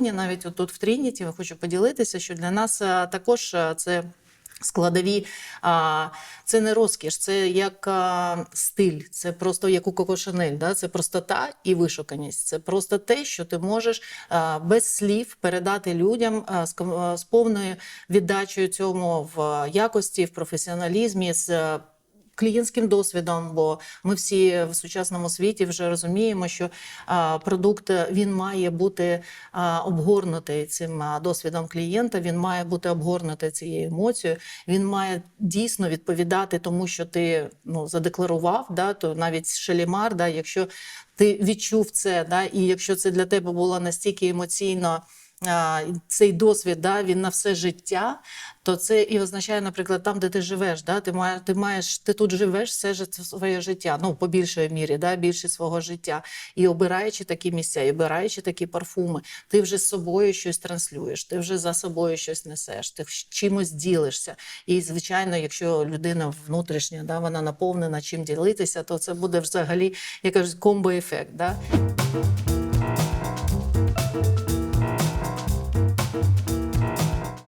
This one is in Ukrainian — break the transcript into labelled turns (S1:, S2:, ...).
S1: навіть тут в Трініті, я хочу поділитися, що для нас е, також е, це. Складові, це не розкіш, це як стиль, це просто як у Коко Шанель, да? це простота і вишуканість. Це просто те, що ти можеш без слів передати людям з, повною віддачею цьому в якості, в професіоналізмі. з е, клієнтським досвідом, бо ми всі в сучасному світі вже розуміємо, що продукт е, він має бути обгорнутий цим досвідом клієнта. Він має бути обгорнутий цією емоцією. Він має дійсно відповідати тому, що ти ну задекларував. Да, то навіть шелімар, да, якщо ти відчув це, да, і якщо це для тебе було настільки емоційно. Цей досвід да, він на все життя, то це і означає, наприклад, там, де ти живеш, да, ти маєш, ти маєш, ти тут живеш все своє життя, ну по більшої мірі, да, більше свого життя. І обираючи такі місця, і обираючи такі парфуми, ти вже з собою щось транслюєш, ти вже за собою щось несеш, ти чимось ділишся. І звичайно, якщо людина внутрішня, да, вона наповнена чим ділитися, то це буде взагалі, я кажу, комбо-ефект. Да?